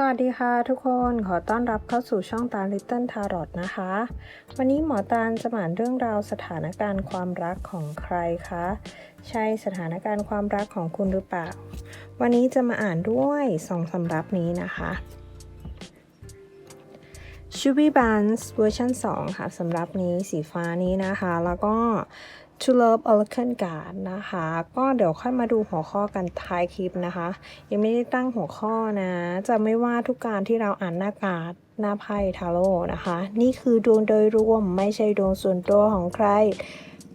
สวัสดีค่ะทุกคนขอต้อนรับเข้าสู่ช่องตา Little Tarot นะคะ วันนี้หมอตาลจะมาอ่านเรื่องราวสถานการณ์ความรักของใครคะ ใช่สถานการณ์ความรักของคุณหรือเปล่า วันนี้จะมาอ่านด้วยสองสำรับนี้นะคะ s h u b y b a n s เวอร์ชัน2ค่ะสำรับนี้สีฟ้านี้นะคะ แล้วก็ To Love Oracle Card นะคะ ก็เดี๋ยวค่อยมาดูหัวข้อกันท้ายคลิปนะคะ ยังไม่ได้ตั้งหัวข้อนะ จะไม่ว่าทุกการที่เราอ่านหน้าการ์ดหน้าไพ่ทาโร่นะคะ นี่คือดวงโดยรวมไม่ใช่ดวงส่วนตัวของใคร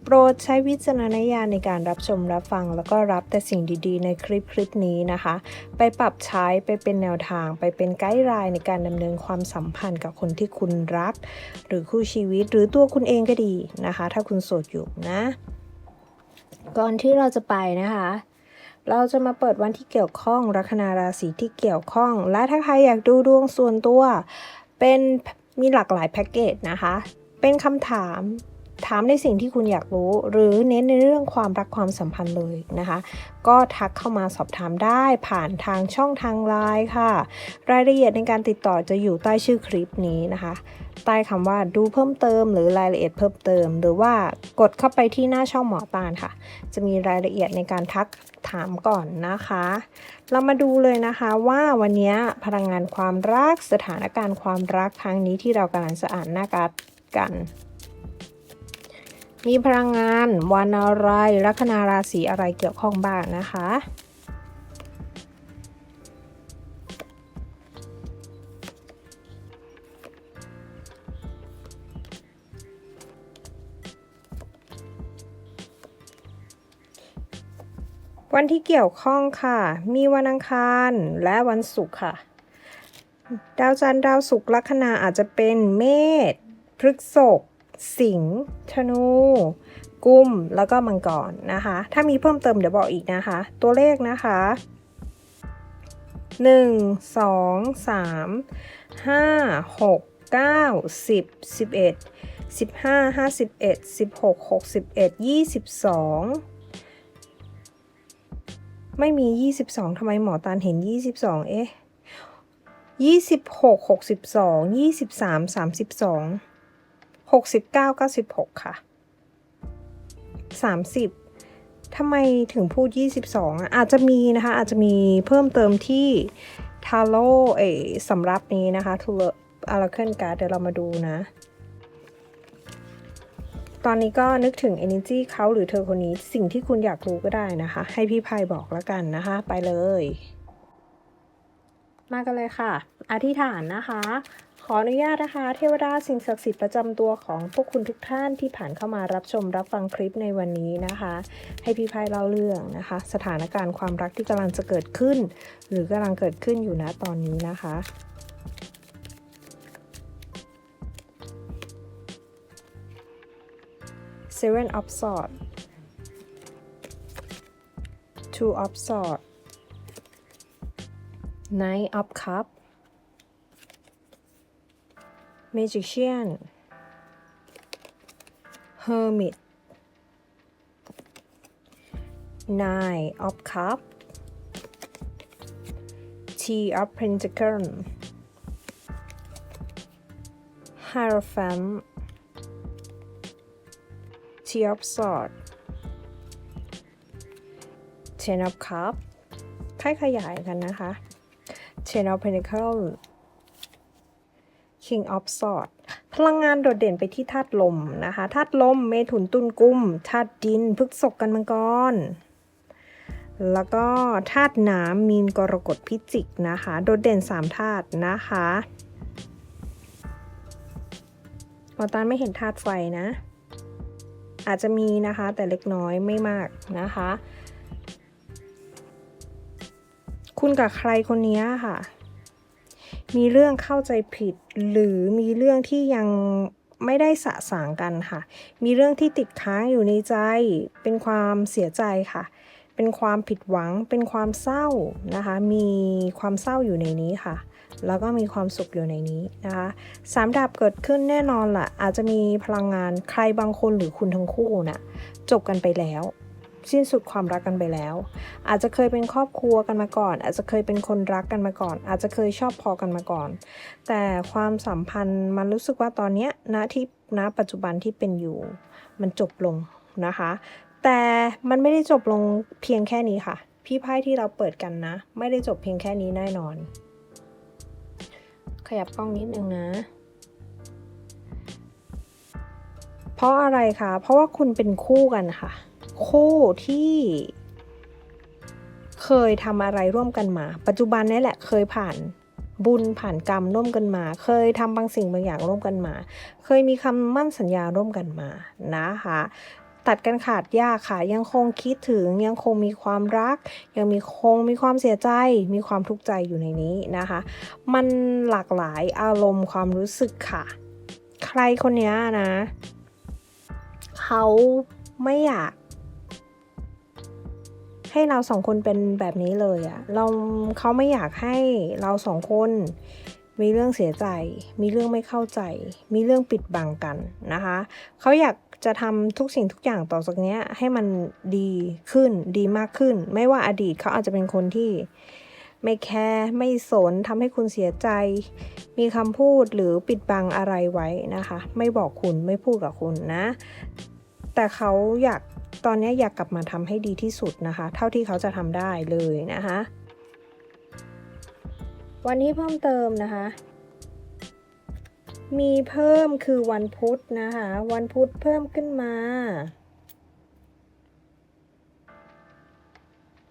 โปรดใช้วิจารณญาณในการรับชมรับฟัง แล้วก็รับแต่สิ่งดีๆ ในคลิปคลิปนี้นะคะ ไปปรับใช้ไปเป็นแนวทาง ไปเป็นไกด์ไลน์ในการดำเนินความสัมพันธ์กับคนที่คุณรัก หรือคู่ชีวิตหรือตัวคุณเองก็ดีนะคะ ถ้าคุณโสดอยู่นะ ก่อนที่เราจะไปนะคะ เราจะมาเปิดวันที่เกี่ยวข้อง ลัคนาราศีที่เกี่ยวข้อง และถ้าใครอยากดูดวงส่วนตัว เป็นมีหลากหลายแพ็กเกจนะคะ เป็นคำถาม ถามในสิ่งที่คุณอยากรู้ หรือเน้นในเรื่องความรักความสัมพันธ์เลยนะคะ ก็ทักเข้ามาสอบถามได้ผ่านทางช่องทางไลน์ค่ะ รายละเอียดในการติดต่อจะอยู่ใต้ชื่อคลิปนี้นะคะ ใต้คำว่าดูเพิ่มเติม หรือรายละเอียดเพิ่มเติม หรือว่ากดเข้าไปที่หน้าช่องหมอตาลค่ะ จะมีรายละเอียดในการทักถามก่อนนะคะ เรามาดูเลยนะคะว่าวันนี้พลังงานความรักสถานการณ์ความรักครั้งนี้ที่เรากำลังจะอ่านหน้าการ์ดกัน มีพลังงานวันอะไรลัคนาราศีอะไรเกี่ยวข้องบ้างนะคะ วันที่เกี่ยวข้องค่ะ มีวันอังคารและวันศุกร์ค่ะ ดาวจันทร์ดาวศุกร์ลัคนาอาจจะเป็นเมษพฤษภ สิงห์ธนู กุมแล้วก็มังกรนะคะ ถ้ามีเพิ่มเติมเดี๋ยวบอกอีกนะคะ ตัวเลขนะคะ 1 2 3 5 6 9 10 11 15 51 16 61 22ไม่มี 22ทำไมหมอตาลเห็น 22 เอ๊ะ 26 62 23 32 69 96ค่ะ30ทำไมถึงพูด 22อะอาจจะมีนะคะ อาจจะมีเพิ่มเติมที่ทาโร่เอสำรับนี้นะคะทูเลอาราเคิลการ์ดเดี๋ยวเรามาดูนะ ตอนนี้ก็นึกถึง energy เขาหรือเธอคนนี้สิ่งที่คุณอยากรู้ก็ได้นะคะ ให้พี่พายบอกแล้วกันนะคะ ไปเลย มากันเลยค่ะ อธิษฐานนะคะ ขออนุญาตนะคะ เทวดาสิ่งศักดิ์สิทธิ์ประจำตัวของพวกคุณทุกท่านที่ผ่านเข้ามารับชมรับฟังคลิปในวันนี้นะคะ ให้พี่พายเล่าเรื่องนะคะ สถานการณ์ความรักที่กำลังจะเกิดขึ้น หรือกำลังเกิดขึ้นอยู่นะตอนนี้นะคะ Seven of Swords Two of Swords Knight of Cup Magician Hermit Nine of Cup Tea of Pentacles Hierophant Tea of Sword Ten of Cup ไพ่ขยายกันนะคะ Ten of Pentacles King of Swords พลังงานโดดเด่นไปที่ธาตุลมนะคะธาตุลมเมถุนตุลกุมธาตุดินพฤกษกกันมังกรแล้วก็ธาตุน้ำมีนกรกฎพิจิกนะคะ โดดเด่น3ธาตุนะคะหมอตาลไม่เห็นธาตุไฟนะ อาจจะมีนะคะแต่เล็กน้อยไม่มากนะคะ คุณกับใครคนนี้ค่ะ มีเรื่องเข้าใจผิด หรือมีเรื่องที่ยังไม่ได้สะสางกันค่ะ มีเรื่องที่ติดค้างอยู่ในใจ เป็นความเสียใจค่ะ เป็นความผิดหวัง เป็นความเศร้านะคะ มีความเศร้าอยู่ในนี้ค่ะ แล้วก็มีความสุขอยู่ในนี้นะคะสามดาบเกิดขึ้นแน่นอนละ่ะ อาจจะมีพลังงานใครบางคนหรือคุณทั้งคู่นะ่ะจบกันไปแล้ว สิ้นสุดความรักกันไปแล้ว อาจจะเคยเป็นครอบครัวกันมาก่อน อาจจะเคยเป็นคนรักกันมาก่อน อาจจะเคยชอบพอกันมาก่อน แต่ความสัมพันธ์มันรู้สึกว่าตอนเนี้ยณที่ณปัจจุบันที่เป็นอยู่ มันจบลงนะคะ แต่มันไม่ได้จบลงเพียงแค่นี้ค่ะ พี่ไพ่ที่เราเปิดกันนะ ไม่ได้จบเพียงแค่นี้แน่นอน ขยับกล้องนิดนึงนะเพราะอะไรคะ เพราะว่าคุณเป็นคู่กันค่ะ คู่ที่เคยทำอะไรร่วมกันมา ปัจจุบันนี้แหละเคยผ่านบุญผ่านกรรมร่วมกันมา เคยทำบางสิ่งบางอย่างร่วมกันมา เคยมีคำมั่นสัญญาร่วมกันมานะคะตัดกันขาดยากค่ะ ยังคงคิดถึงยังคงมีความรัก ยังมีคงมีความเสียใจ มีความทุกข์ใจอยู่ในนี้นะคะ มันหลากหลายอารมณ์ความรู้สึกค่ะ ใครคนนี้นะ เขาไม่อยาก ให้เราสองคนเป็นแบบนี้เลยอะเราเขาไม่อยากให้เราสองคน มีเรื่องเสียใจ มีเรื่องไม่เข้าใจ มีเรื่องปิดบังกันนะคะเขาอยากจะทำทุกสิ่งทุกอย่างต่อจากนี้ให้มันดีขึ้นดีมากขึ้น ไม่ว่าอดีตเขาอาจจะเป็นคนที่ไม่แคร์ไม่สนทำให้คุณเสียใจ มีคำพูดหรือปิดบังอะไรไว้นะคะ ไม่บอกคุณไม่พูดกับคุณนะ แต่เขาอยาก ตอนนี้อยากกลับมาทำให้ดีที่สุดนะคะ เท่าที่เขาจะทำได้เลยนะคะ วันนี้เพิ่มเติมนะคะ มีเพิ่มคือวันพุธนะคะ วันพุธเพิ่มขึ้นมา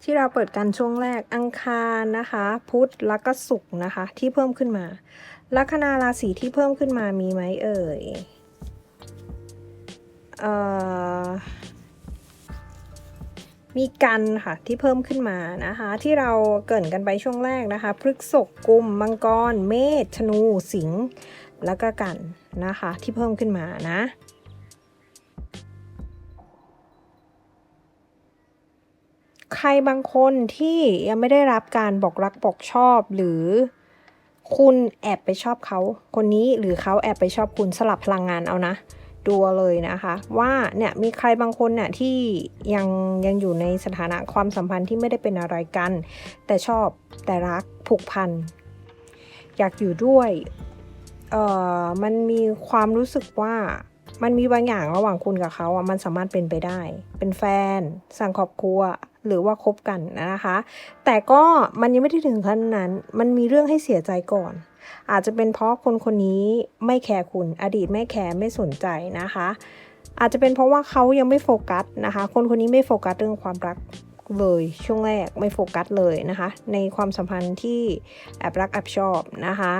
ที่เราเปิดกันช่วงแรกอังคารนะคะ พุธแล้วก็ศุกร์นะคะ ที่เพิ่มขึ้นมาลัคนาราศีที่เพิ่มขึ้นมามีไหมเอ่ยเอ่อ มีกันค่ะที่เพิ่มขึ้นมานะคะ ที่เราเกรินกันไปช่วงแรกนะคะพฤกษกกุมมังกร เมษธนู สิงห์แล้วก็กันนะคะที่เพิ่มขึ้นมานะใครบางคนที่ยังไม่ได้รับการบอกรักบอกชอบหรือคุณแอบไปชอบเขาคนนี้หรือเขาแอบไปชอบคุณสลับพลังงานเอานะ ดูเอาเลยนะคะ ว่าเนี่ยมีใครบางคนเนี่ยที่ยังยังอยู่ในสถานะความสัมพันธ์ที่ไม่ได้เป็นอะไรกัน แต่ชอบแต่รักผูกพัน อยากอยู่ด้วยเอ่อมันมีความรู้สึกว่ามันมีบางอย่างระหว่างคุณกับเขาอะมันสามารถเป็นไปได้ เป็นแฟน สร้างครอบครัวหรือว่าคบกันนะคะ แต่ก็มันยังไม่ได้ถึงขั้นนั้น มันมีเรื่องให้เสียใจก่อน อาจจะเป็นเพราะคนคนนี้ไม่แคร์คุณอดีตไม่แคร์ไม่สนใจนะคะ อาจจะเป็นเพราะว่าเขายังไม่โฟกัสนะคะ คนคนนี้ไม่โฟกัสเรื่องความรักเลยช่วงแรกไม่โฟกัสเลยนะคะ ในความสัมพันธ์ที่แอบรักแอบชอบนะคะ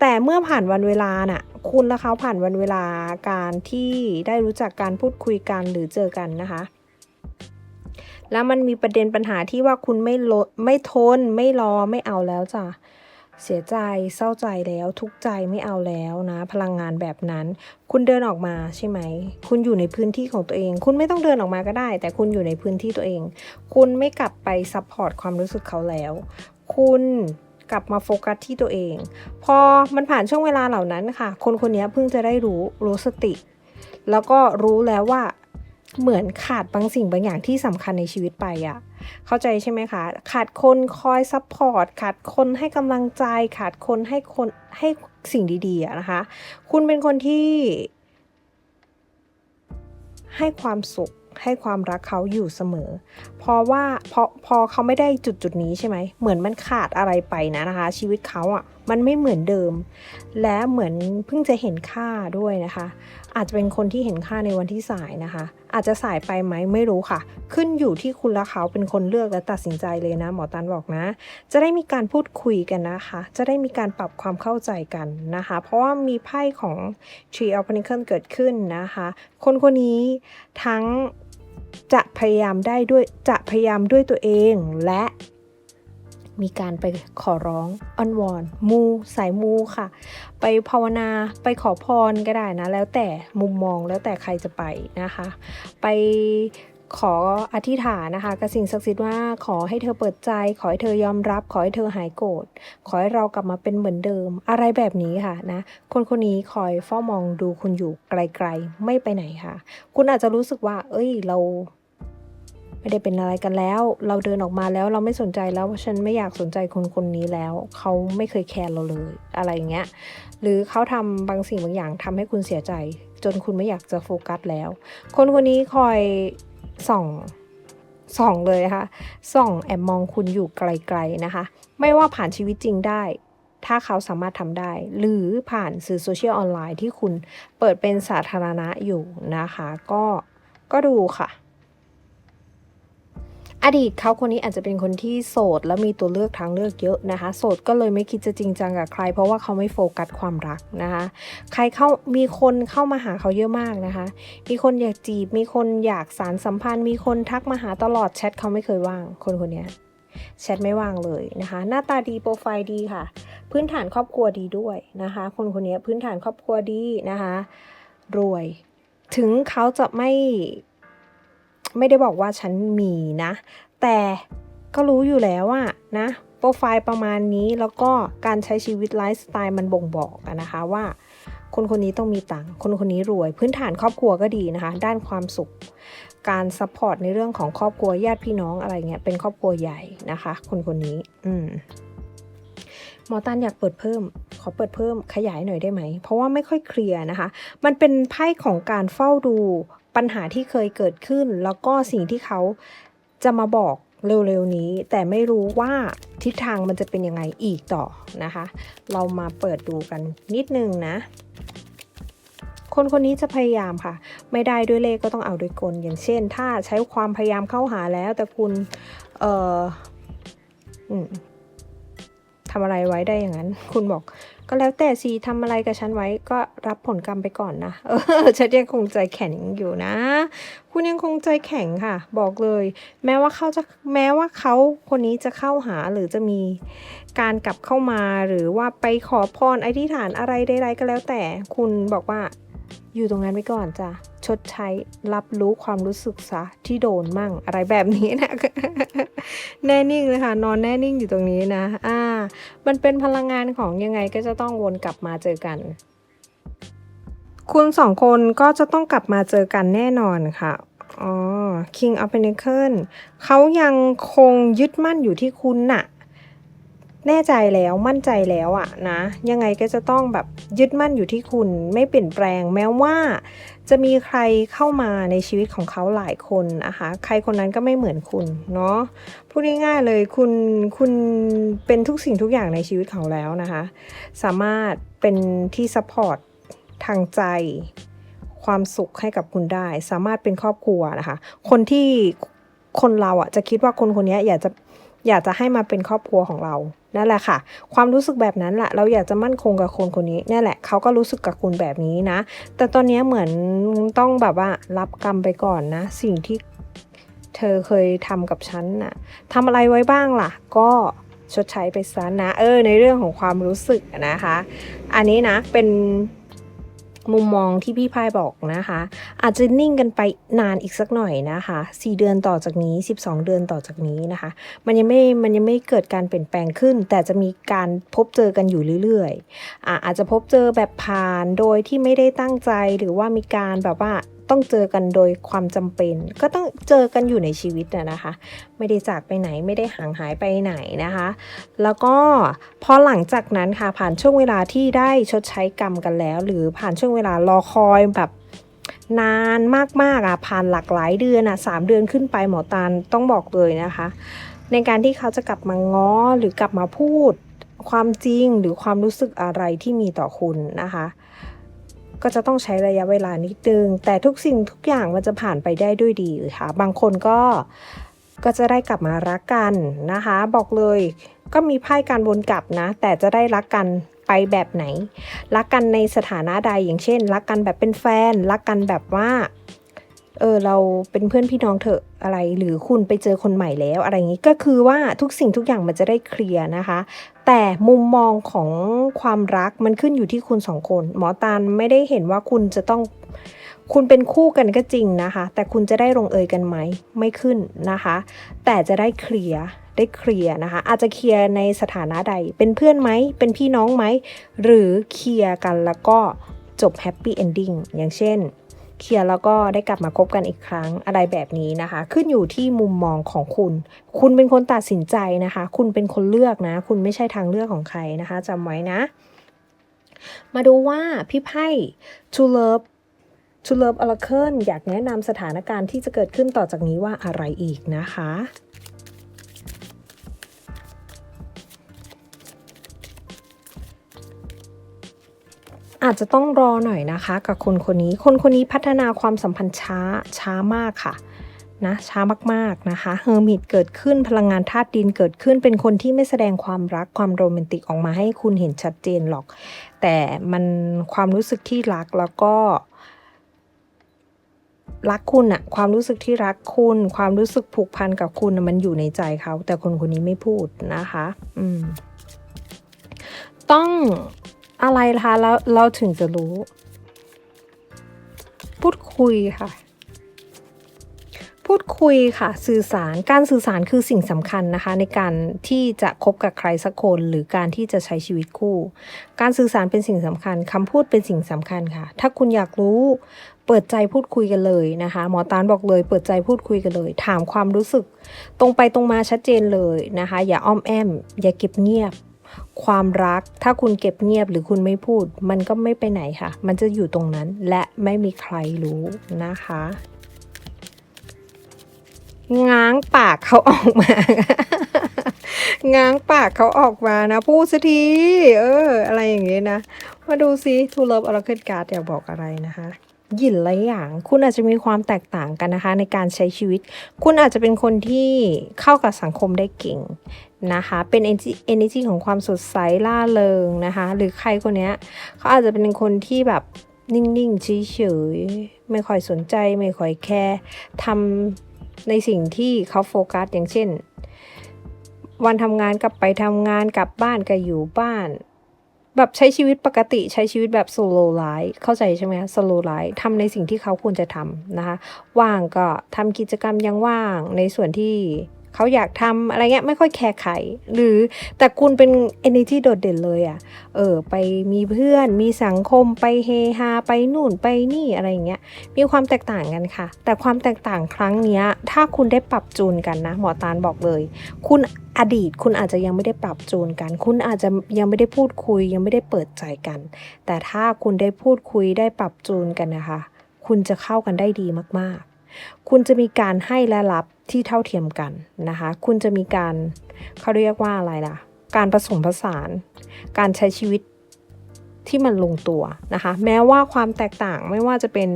แต่เมื่อผ่านวันเวลาน่ะคุณและเขาผ่านวันเวลาการที่ได้รู้จักการพูดคุยกันหรือเจอกันนะคะ แล้วมันมีประเด็นปัญหาที่ว่าคุณไม่ลดไม่ทนไม่รอไม่เอาแล้วจ้ะ เสียใจเศร้าใจแล้วทุกใจไม่เอาแล้วนะ พลังงานแบบนั้น คุณเดินออกมาใช่ไหม คุณอยู่ในพื้นที่ของตัวเอง คุณไม่ต้องเดินออกมาก็ได้ แต่คุณอยู่ในพื้นที่ตัวเอง คุณไม่กลับไปซัพพอร์ตความรู้สึกเขาแล้ว คุณกลับมาโฟกัสที่ตัวเอง พอมันผ่านช่วงเวลาเหล่านั้นค่ะ คนคนนี้เพิ่งจะได้รู้รู้สติ แล้วก็รู้แล้วว่าเหมือนขาดบางสิ่งบางอย่างที่สำคัญในชีวิตไปอะ เข้าใจใช่ไหมคะ ขาดคนคอยซัพพอร์ตขาดคนให้กำลังใจ ขาดคนให้คนให้สิ่งดีๆนะคะ คุณเป็นคนที่ ให้ความสุขให้ความรักเขาอยู่เสมอ เพราะว่าพอพอเขาไม่ได้จุดจุดนี้ใช่ไหม เหมือนมันขาดอะไรไปนะนะคะ ชีวิตเขาอะ่ะ มันไม่เหมือนเดิม และเหมือนเพิ่งจะเห็นค่าด้วยนะคะ อาจจะเป็นคนที่เห็นค่าในวันที่สายนะคะ อาจจะสายไปไหมไม่รู้ค่ะ ขึ้นอยู่ที่คุณและเขาเป็นคนเลือกและตัดสินใจเลยนะ หมอตันบอกนะ จะได้มีการพูดคุยกันนะคะ จะได้มีการปรับความเข้าใจกันนะคะ เพราะว่ามีไพ่ของ Tree of Pentacles เกิดขึ้นนะคะ คนคนนี้ทั้งจะพยายามได้ด้วยจะพยายามด้วยตัวเองและ มีการไปขอร้องอ้อนวอน มูสายมูค่ะ ไปภาวนาไปขอพรก็ได้นะ แล้วแต่มุมมองแล้วแต่ใครจะไปนะคะ ไปขออธิษฐานนะคะกับสิ่งศักดิ์สิทธิ์ว่าขอให้เธอเปิดใจ ขอให้เธอยอมรับ ขอให้เธอหายโกรธขอให้เรากลับมาเป็นเหมือนเดิม อะไรแบบนี้ค่ะนะคนคนนี้คอยเฝ้ามองดูคุณอยู่ไกลๆ ไม่ไปไหนค่ะ คุณอาจจะรู้สึกว่า เอ้ยเรา ไม่ได้เป็นอะไรกันแล้ว เราเดินออกมาแล้วเราไม่สนใจแล้วว่าฉันไม่อยากสนใจคนคนนี้แล้ว เขาไม่เคยแคร์เราเลยอะไรอย่างเงี้ยหรือเขาทำบางสิ่งบางอย่างทำให้คุณเสียใจ จนคุณไม่อยากจะโฟกัสแล้ว คนคนนี้คอยส่องส่องเลยนะคะส่องแอบมองคุณอยู่ไกลๆนะคะ ไม่ว่าผ่านชีวิตจริงได้ ถ้าเขาสามารถทำได้ หรือผ่านสื่อโซเชียลออนไลน์ที่คุณเปิดเป็นสาธารณะอยู่นะคะ ก็ก็ดูค่ะ อดีตเขาคนนี้อาจจะเป็นคนที่โสด และมีตัวเลือกทางเลือกเยอะนะคะ โสดก็เลยไม่คิดจะจริงจังกับใคร เพราะว่าเขาไม่โฟกัสความรักนะคะ ใครเข้ามีคนเข้ามาหาเขาเยอะมากนะคะ มีคนอยากจีบ มีคนอยากสารสัมพันธ์ มีคนทักมาหาตลอดแชทเขาไม่เคยว่าง คนคนนี้แชทไม่ว่างเลยนะคะ หน้าตาดีโปรไฟล์ดีค่ะ พื้นฐานครอบครัวดีด้วยนะคะ คนคนนี้พื้นฐานครอบครัวดีนะคะ รวย ถึงเขาจะไม่ ไม่ได้บอกว่าฉันมีนะ แต่ก็รู้อยู่แล้วอะนะ โปรไฟล์ประมาณนี้แล้วก็การใช้ชีวิตไลฟ์สไตล์มันบ่งบอกนะคะว่า คนคนนี้ต้องมีตังค์คนคนนี้รวย พื้นฐานครอบครัวก็ดีนะคะ ด้านความสุข การซัพพอร์ตในเรื่องของครอบครัวญาติพี่น้องอะไรเงี้ยเป็นครอบครัวใหญ่นะคะ คนคนนี้ อืมหมอตันอยากเปิดเพิ่ม ขอเปิดเพิ่มขยายหน่อยได้ไหม เพราะว่าไม่ค่อยเคลียร์นะคะ มันเป็นไพ่ของการเฝ้าดู ปัญหาที่เคยเกิดขึ้น แล้วก็สิ่งที่เขาจะมาบอกเร็วๆนี้ แต่ไม่รู้ว่าทิศทางมันจะเป็นยังไงอีกต่อนะคะ เรามาเปิดดูกันนิดนึงนะ คนคนนี้จะพยายามค่ะ ไม่ได้ด้วยเลขก็ต้องเอาด้วยกล อย่างเช่น ถ้าใช้ความพยายามเข้าหาแล้ว แต่คุณเอ่อทำอะไรไว้ได้อย่างนั้น คุณบอก ก็แล้วแต่สิทำอะไรกับฉันไว้ก็รับผลกรรมไปก่อนนะเออฉันยังคงใจแข็งอยู่นะ คุณยังคงใจแข็งค่ะ บอกเลย แม้ว่าเขาจะแม้ว่าเขาคนนี้จะเข้าหาหรือจะมีการกลับเข้ามาหรือว่าไปขอพรอธิษฐานอะไรใดๆก็แล้วแต่คุณบอกว่า อยู่ตรงนั้นไว้ก่อนจ้ะชดใช้รับรู้ความรู้สึกซะที่โดนมั่งอะไรแบบนี้นะแน่นิ่งเลยค่ะนอนแน่นิ่งอยู่ตรงนี้นะ อ่า มันเป็นพลังงานของยังไงก็จะต้องวนกลับมาเจอกัน คุณสองคนก็จะต้องกลับมาเจอกันแน่นอนค่ะอ๋อ King of Pentacle เขายังคงยึดมั่นอยู่ที่คุณน่ะ แน่ใจแล้วมั่นใจแล้วอะนะ ยังไงก็จะต้องแบบยึดมั่นอยู่ที่คุณไม่เปลี่ยนแปลงแม้ว่า จะมีใครเข้ามาในชีวิตของเขาหลายคนนะคะใครคนนั้นก็ไม่เหมือนคุณเนาะพูดง่ายๆเลยคุณคุณเป็นทุกสิ่งทุกอย่างในชีวิตเของแล้วนะคะ สามารถเป็นที่ซัพพอร์ตทางใจความสุขให้กับคุณได้ สามารถเป็นครอบครัวนะคะ คนที่คนเราอะจะคิดว่าคนคนนี้อยากจะ อยากจะให้มาเป็นครอบครัวของเรา นั่นแหละค่ะ ความรู้สึกแบบนั้นแหละเราอยากจะมั่นคงกับคนคนนี้นี่แหละเขาก็รู้สึกกับคุณแบบนี้นะ แต่ตอนนี้เหมือนต้องแบบว่ารับกรรมไปก่อนนะ สิ่งที่เธอเคยทำกับฉันน่ะทำอะไรไว้บ้างล่ะ ก็ชดใช้ไปซะนะ เออ ในเรื่องของความรู้สึกนะคะ อันนี้นะเป็น มุมมองที่พี่พายบอกนะคะ อาจจะนิ่งกันไปนานอีกสักหน่อยนะคะ 4 เดือนต่อจากนี้ 12 เดือนต่อจากนี้นะคะ มันยังไม่มันยังไม่เกิดการเปลี่ยนแปลงขึ้น แต่จะมีการพบเจอกันอยู่เรื่อยๆออาจจะพบเจอแบบผ่านโดยที่ไม่ได้ตั้งใจหรือว่ามีการแบบว่า ต้องเจอกันโดยความจำเป็น ก็ต้องเจอกันอยู่ในชีวิตนะนะคะ ไม่ได้จากไปไหนไม่ได้ห่างหายไปไหนนะคะ แล้วก็พอหลังจากนั้นค่ะผ่านช่วงเวลาที่ได้ชดใช้กรรมกันแล้ว หรือผ่านช่วงเวลารอคอยแบบนานมากๆอะผ่านหลากหลายเดือนอะสามเดือนขึ้นไปหมอตาลต้องบอกเลยนะคะ ในการที่เขาจะกลับมาง้อหรือกลับมาพูดความจริงหรือความรู้สึกอะไรที่มีต่อคุณนะคะ ก็จะต้องใช้ระยะเวลานิดนึง แต่ทุกสิ่งทุกอย่างมันจะผ่านไปได้ด้วยดีค่ะ บางคนก็ก็จะได้กลับมารักกันนะคะ บอกเลยก็มีไพ่การวนกลับนะ แต่จะได้รักกันไปแบบไหน รักกันในสถานะใดอย่างเช่น รักกันแบบเป็นแฟน รักกันแบบว่าเออเราเป็นเพื่อนพี่น้องเถอะอะไร หรือคุณไปเจอคนใหม่แล้ว อะไรอย่างนี้ก็คือว่าทุกสิ่งทุกอย่างมันจะได้เคลียร์นะคะ แต่มุมมองของความรักมันขึ้นอยู่ที่คุณสองคน หมอตาลไม่ได้เห็นว่าคุณจะต้องคุณเป็นคู่กันก็จริงนะคะ แต่คุณจะได้ลงเอยกันไหมไม่ขึ้นนะคะ แต่จะได้เคลียร์ได้เคลียร์นะคะ อาจจะเคลียร์ในสถานะใด เป็นเพื่อนไหมเป็นพี่น้องไหมหรือเคลียร์กันแล้วก็จบแฮปปี้เอนดิ้งอย่างเช่น เคลียร์แล้วก็ได้กลับมาคบกันอีกครั้งอะไรแบบนี้นะคะ ขึ้นอยู่ที่มุมมองของคุณ คุณเป็นคนตัดสินใจนะคะ คุณเป็นคนเลือกนะ คุณไม่ใช่ทางเลือกของใครนะคะจำไว้นะ มาดูว่าพี่ไพ่ To Love To Love Oracle อยากแนะนำสถานการณ์ที่จะเกิดขึ้นต่อจากนี้ว่าอะไรอีกนะคะ อาจจะต้องรอหน่อยนะคะ กับคนคนนี้ คนคนนี้พัฒนาความสัมพันธ์ช้าช้ามากค่ะนะช้ามากๆนะคะเฮอร์มิตเกิดขึ้นพลังงานธาตุดินเกิดขึ้นเป็นคนที่ไม่แสดงความรักความโรแมนติกออกมาให้คุณเห็นชัดเจนหรอก แต่มันความรู้สึกที่รักแล้วก็ รักคุณอะความรู้สึกที่รักคุณ ความรู้สึกผูกพันกับคุณมันอยู่ในใจเขา แต่คนคนนี้ไม่พูดนะคะ อืมต้อง อะไรคะแล้วเราถึงจะรู้ พูดคุยค่ะ พูดคุยค่ะ สื่อสารการสื่อสารคือสิ่งสำคัญนะคะ ในการที่จะคบกับใครสักคนหรือการที่จะใช้ชีวิตคู่ การสื่อสารเป็นสิ่งสำคัญคำพูดเป็นสิ่งสำคัญค่ะ ถ้าคุณอยากรู้เปิดใจพูดคุยกันเลยนะคะ หมอตานบอกเลย เปิดใจพูดคุยกันเลย ถามความรู้สึก ตรงไปตรงมาชัดเจนเลยนะคะ อย่าอ้อมแอม อย่าเก็บเงียบ ความรักถ้าคุณเก็บเงียบหรือคุณไม่พูด มันก็ไม่ไปไหนค่ะ มันจะอยู่ตรงนั้นและไม่มีใครรู้นะคะง้างปากเขาออกมาง้างปากเขาออกมานะ พูดสักที เออ อะไรอย่างเงี้ยนะ มาดูซิทูเลิฟอราเคิลการ์ดอยากบอกอะไรนะคะ หยินหลายอย่าง คุณอาจจะมีความแตกต่างกันนะคะ ในการใช้ชีวิต คุณอาจจะเป็นคนที่เข้ากับสังคมได้เก่งนะคะ เป็น energy ของความสดใสล่าเริงนะคะ หรือใครคนเนี้ยเขาอาจจะเป็นคนที่แบบนิ่งๆเฉยๆไม่ค่อยสนใจ ไม่ค่อยแคร์ทำในสิ่งที่เขาโฟกัสอย่างเช่น วันทำงานกลับไปทำงานกลับบ้านก็อยู่บ้าน แบบใช้ชีวิตปกติใช้ชีวิตแบบ slow life เข้าใจใช่ไหม slow life ทำในสิ่งที่เขาควรจะทำนะคะ ว่างก็ทำกิจกรรมยังว่างในส่วนที่ เขาอยากทำอะไรเงี้ยไม่ค่อยแคร์ใครหรือแต่คุณเป็น energy โดดเด่นเลยอะ่ะเออไปมีเพื่อนมีสังคมไปเฮฮาไปนู่นไปนี่อะไรเงี้ยมีความแตกต่างกันค่ะ แต่ความแตกต่างครั้งเนี้ยถ้าคุณได้ปรับจูนกันนะ หมอตาลบอกเลย คุณอดีตคุณอาจจะยังไม่ได้ปรับจูนกัน คุณอาจจะยังไม่ได้พูดคุย ยังไม่ได้เปิดใจกัน แต่ถ้าคุณได้พูดคุยได้ปรับจูนกันนะคะ คุณจะเข้ากันได้ดีมากๆ คุณจะมีการให้และรับที่เท่าเทียมกันนะคะ คุณจะมีการเขาเรียกว่าอะไรล่ะ การผสมผสาน การใช้ชีวิตที่มันลงตัวนะคะ แม้ว่าความแตกต่างไม่ว่าจะเป็น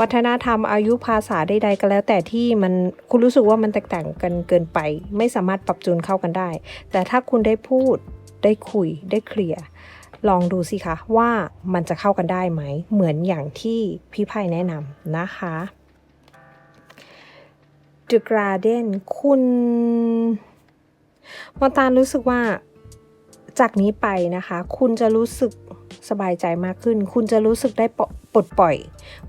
วัฒนธรรมอายุภาษาใดๆก็แล้ว แต่ที่มันคุณรู้สึกว่ามันแตกต่างกันเกินไป ไม่สามารถปรับจูนเข้ากันได้ แต่ถ้าคุณได้พูดได้คุยได้เคลียร์ลองดูสิคะว่ามันจะเข้ากันได้ไหม เหมือนอย่างที่พี่ไพ่แนะนำนะคะ The Garden คุณมอตานรู้สึกว่าจากนี้ไปนะคะ คุณจะรู้สึกสบายใจมากขึ้น คุณจะรู้สึกได้ปลดปล่อย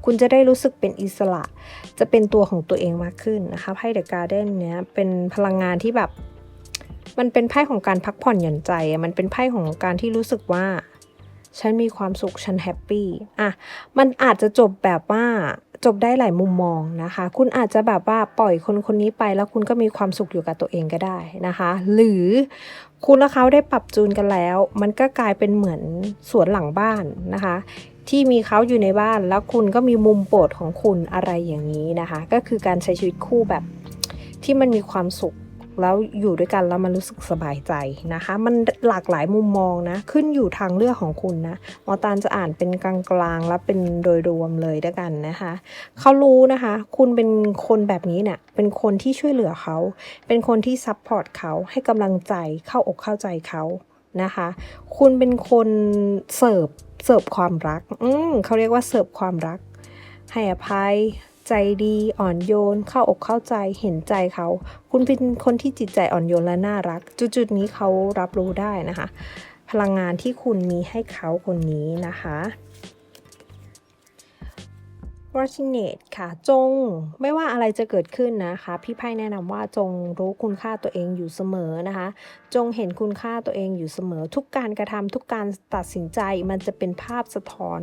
คุณจะได้รู้สึกเป็นอิสระ จะเป็นตัวของตัวเองมากขึ้นนะคะไพ่ The Garden เนี้ยเป็นพลังงานที่แบบ มันเป็นไพ่ของการพักผ่อนหย่อนใจ มันเป็นไพ่ของการที่รู้สึกว่า ฉันมีความสุขฉันแฮปปี้อะมันอาจจะจบแบบว่าจบได้หลายมุมมองนะคะ คุณอาจจะแบบว่าปล่อยคนคนนี้ไป แล้วคุณก็มีความสุขอยู่กับตัวเองก็ได้นะคะ หรือคุณและเขาได้ปรับจูนกันแล้ว มันก็กลายเป็นเหมือนสวนหลังบ้านนะคะ ที่มีเขาอยู่ในบ้านแล้วคุณก็มีมุมโปรดของคุณอะไรอย่างนี้นะคะ ก็คือการใช้ชีวิตคู่แบบที่มันมีความสุข แล้วอยู่ด้วยกันแล้วมันรู้สึกสบายใจนะคะ มันหลากหลายมุมมองนะ ขึ้นอยู่ทางเลือกของคุณนะมอตานจะอ่านเป็นกลางๆแล้วเป็นโดยรวมเลยด้วยกันนะคะเขารู้นะคะ คุณเป็นคนแบบนี้เนี่ยเป็นคนที่ช่วยเหลือเขา เป็นคนที่ซัพพอร์ตเขาให้กำลังใจเข้าอกเข้าใจเขานะคะ คุณเป็นคนเสิร์ฟเสิร์ฟความรัก อืมเขาเรียกว่าเสิร์ฟความรัก ให้อภัย ใจดีอ่อนโยน เข้าอกเข้าใจเห็นใจเขา คุณเป็นคนที่จิตใจอ่อนโยนและน่ารัก จุดๆนี้เขารับรู้ได้นะคะ พลังงานที่คุณมีให้เขาคนนี้นะคะ w a t c h i n a t e ค่ะ จงไม่ว่าอะไรจะเกิดขึ้นนะคะ พี่ไพ่แนะนำว่าจงรู้คุณค่าตัวเองอยู่เสมอนะคะ จงเห็นคุณค่าตัวเองอยู่เสมอ ทุกการกระทำทุกการตัดสินใจมันจะเป็นภาพสะท้อน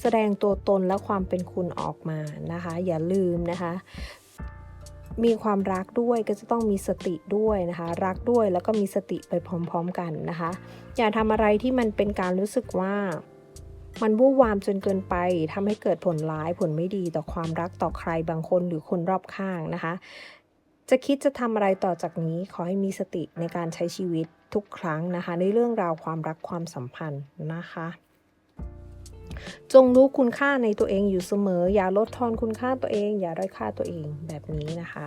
แสดงตัวตนและความเป็นคุณออกมานะคะ อย่าลืมนะคะมีความรักด้วยก็จะต้องมีสติด้วยนะคะ รักด้วยแล้วก็มีสติไปพร้อม ๆ กันนะคะ อย่าทำอะไรที่มันเป็นการรู้สึกว่า มันวู่วามจนเกินไปทำให้เกิดผลร้ายผลไม่ดีต่อความรักต่อใครบางคนหรือคนรอบข้างนะคะ จะคิดจะทำอะไรต่อจากนี้ขอให้มีสติในการใช้ชีวิตทุกครั้งนะคะ ในเรื่องราวความรักความสัมพันธ์นะคะจงรู้คุณค่าในตัวเองอยู่เสมอ อย่าลดทอนคุณค่าตัวเอง อย่าด้อยค่าตัวเองแบบนี้นะคะ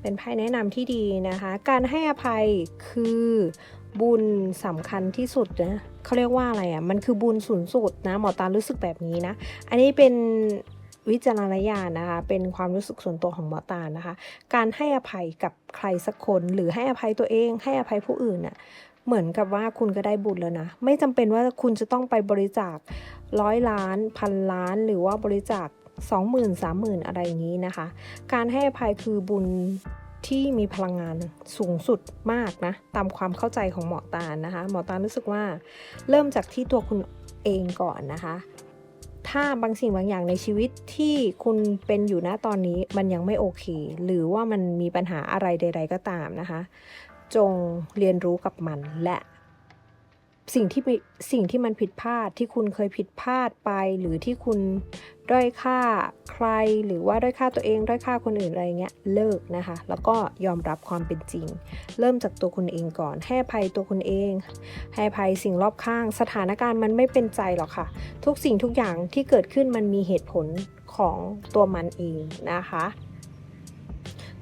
เป็นไพ่แนะนำที่ดีนะคะ การให้อภัยคือ บุญสำคัญที่สุดนะเขาเรียกว่าอะไรอะ มันคือบุญสูงสุดนะ หมอตารู้สึกแบบนี้นะ อันนี้เป็นวิจารณญาณนะคะ เป็นความรู้สึกส่วนตัวของหมอตานะคะ การให้อภัยกับใครสักคนหรือให้อภัยตัวเอง ให้อภัยผู้อื่นน่ะ เหมือนกับว่าคุณก็ได้บุญแล้วนะ ไม่จำเป็นว่าคุณจะต้องไปบริจาคร้อยล้านพันล้าน หรือว่าบริจาคสองหมื่นสามหมื่นอะไรอย่างนี้นะคะ การให้อภัยคือบุญ ที่มีพลังงานสูงสุดมากนะ ตามความเข้าใจของหมอตาลนะคะ หมอตาลรู้สึกว่าเริ่มจากที่ตัวคุณเองก่อนนะคะ ถ้าบางสิ่งบางอย่างในชีวิตที่คุณเป็นอยู่นะตอนนี้มันยังไม่โอเค หรือว่ามันมีปัญหาอะไรใด ๆ ก็ตามนะคะ จงเรียนรู้กับมันและ สิ่งที่มีสิ่งที่มันผิดพลาดที่คุณเคยผิดพลาดไป หรือที่คุณด้อยค่าใครหรือว่าด้อยค่าตัวเองด้อยค่าคนอื่นอะไรเงี้ยเลิกนะคะ แล้วก็ยอมรับความเป็นจริง เริ่มจากตัวคุณเองก่อน ให้ภัยตัวคุณเอง ให้ภัยสิ่งรอบข้าง สถานการณ์มันไม่เป็นใจหรอกค่ะ ทุกสิ่งทุกอย่างที่เกิดขึ้นมันมีเหตุผลของตัวมันเองนะคะ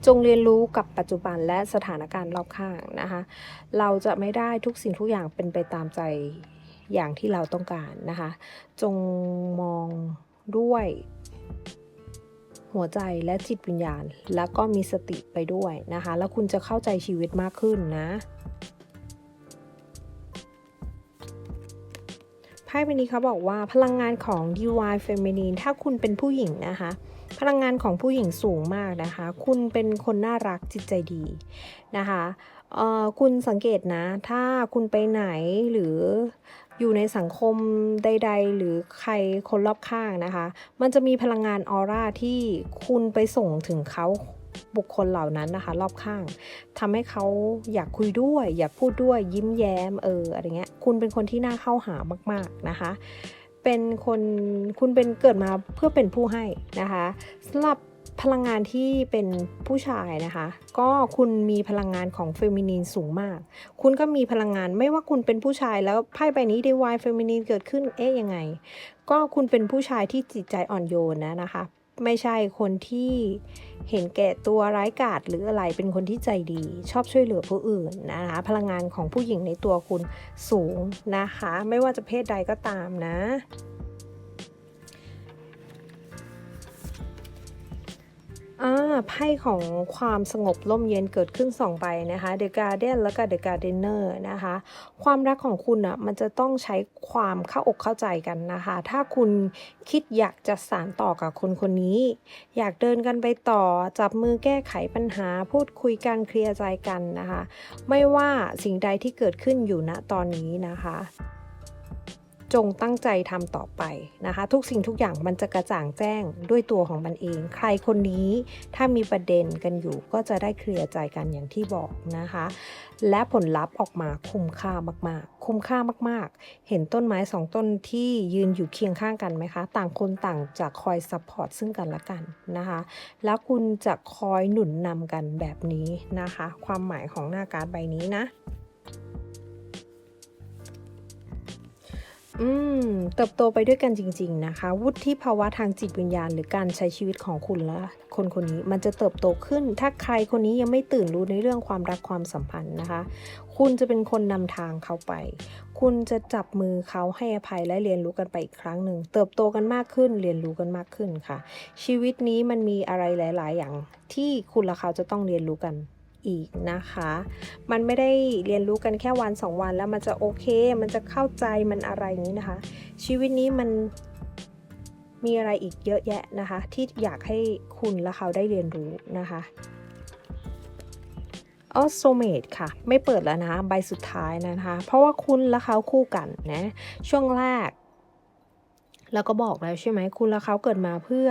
จงเรียนรู้กับปัจจุบันและสถานการณ์รอบข้างนะคะ เราจะไม่ได้ทุกสิ่งทุกอย่างเป็นไปตามใจอย่างที่เราต้องการนะคะ จงมองด้วย หัวใจและจิตวิญญาณ แล้วก็มีสติไปด้วยนะคะ แล้วคุณจะเข้าใจชีวิตมากขึ้นนะไพ่ใบนี้เขาบอกว่าพลังงานของ Divine Feminine ถ้าคุณเป็นผู้หญิงนะคะ พลังงานของผู้หญิงสูงมากนะคะ คุณเป็นคนน่ารักจิตใจดีนะคะเออคุณสังเกตนะ ถ้าคุณไปไหนหรืออยู่ในสังคมใด ๆ หรือใครคนรอบข้างนะคะ มันจะมีพลังงานออร่าที่คุณไปส่งถึงเขาบุคคลเหล่านั้นนะคะ รอบข้างทำให้เขาอยากคุยด้วย อยากพูดด้วยยิ้มแย้มเอออะไรเงี้ย คุณเป็นคนที่น่าเข้าหามาก ๆนะคะ เป็นคนคุณเป็นเกิดมาเพื่อเป็นผู้ให้นะคะสำหรับพลังงานที่เป็นผู้ชายนะคะ ก็คุณมีพลังงานของเฟมินีนสูงมาก คุณก็มีพลังงานไม่ว่าคุณเป็นผู้ชายแล้วไพ่ใบนี้ได้วายเฟมินีนเกิดขึ้นเอ๊ยยังไง ก็คุณเป็นผู้ชายที่จิตใจอ่อนโยนนะนะคะ ไม่ใช่คนที่เห็นแก่ตัวร้ายกาจหรืออะไรเป็นคนที่ใจดี ชอบช่วยเหลือผู้อื่นนะคะ พลังงานของผู้หญิงในตัวคุณสูงนะคะ ไม่ว่าจะเพศใดก็ตามนะ อ่าไพ่ของความสงบร่มเย็นเกิดขึ้น2ใบนะคะ The Guardian แล้วก็ The Gardener นะคะ ความรักของคุณอะมันจะต้องใช้ความเข้าอกเข้าใจกันนะคะ ถ้าคุณคิดอยากจะสานต่อกับคนคนนี้ อยากเดินกันไปต่อ จับมือแก้ไขปัญหา พูดคุยกันเคลียร์ใจกันนะคะ ไม่ว่าสิ่งใดที่เกิดขึ้นอยู่ณตอนนี้นะคะ จงตั้งใจทำต่อไปนะคะ ทุกสิ่งทุกอย่างมันจะกระจ่างแจ้งด้วยตัวของมันเอง ใครคนนี้ถ้ามีประเด็นกันอยู่ก็จะได้เคลียร์ใจกันอย่างที่บอกนะคะ และผลลัพธ์ออกมาคุ้มค่ามากๆ คุ้มค่ามากๆ เห็นต้นไม้สองต้นที่ยืนอยู่เคียงข้างกันไหมคะ ต่างคนต่างจะคอยซัพพอร์ตซึ่งกันและกันนะคะ แล้วคุณจะคอยหนุนนำกันแบบนี้นะคะ ความหมายของหน้าการ์ดใบนี้นะ อืมเติบโตไปด้วยกันจริง ๆ นะคะ วุฒิภาวะทางจิตวิญญาณ หรือการใช้ชีวิตของคุณและคนคนนี้มันจะเติบโตขึ้น ถ้าใครคนนี้ยังไม่ตื่นรู้ในเรื่องความรักความสัมพันธ์นะคะ คุณจะเป็นคนนำทางเขาไป คุณจะจับมือเขาให้อภัยและเรียนรู้กันไปอีกครั้งหนึ่งเติบโตกันมากขึ้น เรียนรู้กันมากขึ้นค่ะ ชีวิตนี้มันมีอะไรหลาย ๆ อย่างที่คุณและเขาจะต้องเรียนรู้กัน อีกนะคะ มันไม่ได้เรียนรู้กันแค่วันสองวัน แล้วมันจะโอเค มันจะเข้าใจมันอะไรอย่างนี้นะคะ ชีวิตนี้มันมีอะไรอีกเยอะแยะนะคะ ที่อยากให้คุณและเขาได้เรียนรู้นะคะออโซเมดค่ะ ไม่เปิดแล้วนะ ใบสุดท้ายนะคะ เพราะว่าคุณและเขาคู่กันนะ ช่วงแรก แล้วก็บอกแล้วใช่ไหมคุณและเขาเกิดมาเพื่อ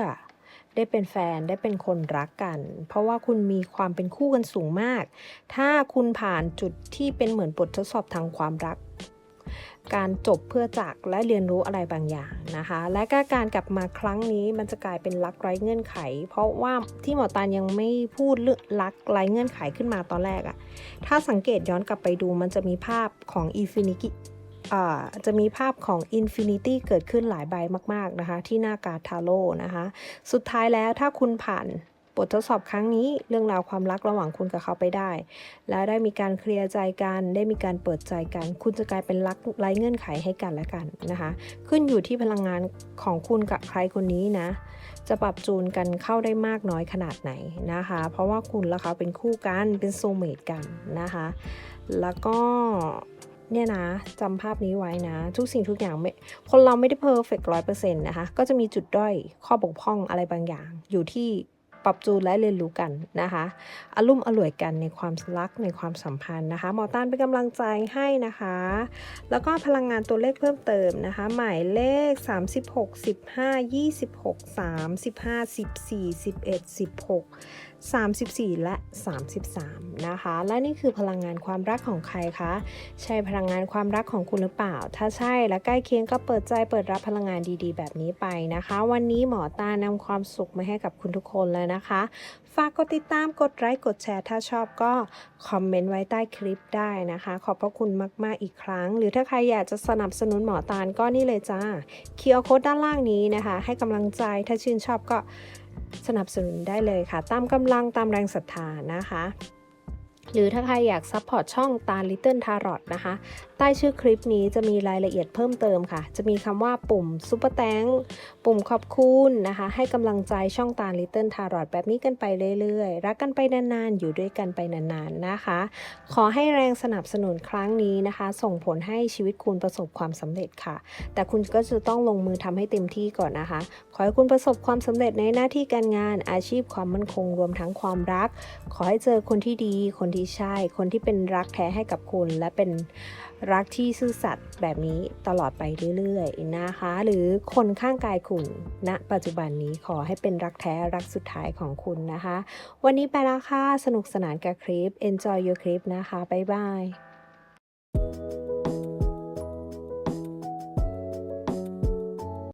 ได้เป็นแฟนได้เป็นคนรักกัน เพราะว่าคุณมีความเป็นคู่กันสูงมาก ถ้าคุณผ่านจุดที่เป็นเหมือนบททดสอบทางความรัก การจบเพื่อจากและเรียนรู้อะไรบางอย่างนะคะ และก็การกลับมาครั้งนี้มันจะกลายเป็นรักไร้เงื่อนไข เพราะว่าที่หมอตานยังไม่พูดเรื่องรักไร้เงื่อนไขขึ้นมาตอนแรกอะถ้าสังเกตย้อนกลับไปดูมันจะมีภาพของ Infinity อ่า จะมีภาพของ Infinity เกิดขึ้นหลายใบมากๆนะคะ ที่หน้าการ์ดทาโร่นะคะ สุดท้ายแล้วถ้าคุณผ่านบททดสอบครั้งนี้เรื่องราวความรักระหว่างคุณกับเขาไปได้ แล้วได้มีการเคลียร์ใจกันได้มีการเปิดใจกัน คุณจะกลายเป็นรักไร้เงื่อนไขให้กันและกันนะคะ ขึ้นอยู่ที่พลังงานของคุณกับใครคนนี้นะ จะปรับจูนกันเข้าได้มากน้อยขนาดไหนนะคะ เพราะว่าคุณและเขาเป็นคู่กันเป็นโซเมตกันนะคะ แล้วก็ เนี่ยนะจำภาพนี้ไว้นะ ทุกสิ่งทุกอย่างคนเราไม่ได้เพอร์เฟกต์ร้อยเปอร์เซ็นต์นะคะ ก็จะมีจุดด้อยข้อบกพร่องอะไรบางอย่าง อยู่ที่ปรับจูนและเรียนรู้กันนะคะอารมณ์อร่วยกันในความรักในความสัมพันธ์นะคะ หมอต้านเป็นกำลังใจให้นะคะ แล้วก็พลังงานตัวเลขเพิ่มเติมนะคะ หมายเลข 36 15 26 35 14 11 16 34 และ 33 นะคะ และนี่คือพลังงานความรักของใครคะ ใช่พลังงานความรักของคุณหรือเปล่า ถ้าใช่และใกล้เคียงก็เปิดใจเปิดรับพลังงานดีๆ แบบนี้ไปนะคะ วันนี้หมอตานำความสุขมาให้กับคุณทุกคนเลยนะคะ ฝากกดติดตามกดไลค์กดแชร์ ถ้าชอบก็คอมเมนต์ไว้ใต้คลิปได้นะคะ ขอบพระคุณมากๆอีกครั้ง หรือถ้าใครอยากจะสนับสนุนหมอตาลก็นี่เลยจ้าเคียร์โค้ดด้านล่างนี้นะคะ ให้กำลังใจถ้าชื่นชอบก็ สนับสนุนได้เลยค่ะ ตามกำลังตามแรงศรัทธานะคะ หรือถ้าใครอยากซัพพอร์ตช่องตา Little Tarot นะคะ ใต้ชื่อคลิปนี้จะมีรายละเอียดเพิ่มเติมค่ะ จะมีคำว่าปุ่มซุปเปอร์แตงปุ่มขอบคุณนะคะ ให้กำลังใจช่องตา Little Tarot แบบนี้กันไปเรื่อยๆ รักกันไปนานๆ อยู่ด้วยกันไปนานๆนะคะ ขอให้แรงสนับสนุนครั้งนี้นะคะ ส่งผลให้ชีวิตคุณประสบความสำเร็จค่ะ แต่คุณก็จะต้องลงมือทำให้เต็มที่ก่อนนะคะ ขอให้คุณประสบความสำเร็จในหน้าที่การงานอาชีพความมั่นคงรวมทั้งความรัก ขอให้เจอคนที่ดีคนที่ใช่ คนที่เป็นรักแท้ให้กับคุณ และเป็นรักที่ซื่อสัตย์แบบนี้ตลอดไปเรื่อยๆนะคะ หรือคนข้างกายคุณณปัจจุบันนี้ขอให้เป็นรักแท้รักสุดท้ายของคุณนะคะ วันนี้ไปแล้วค่ะสนุกสนานกับคลิป enjoy your clip นะคะบ๊ายบาย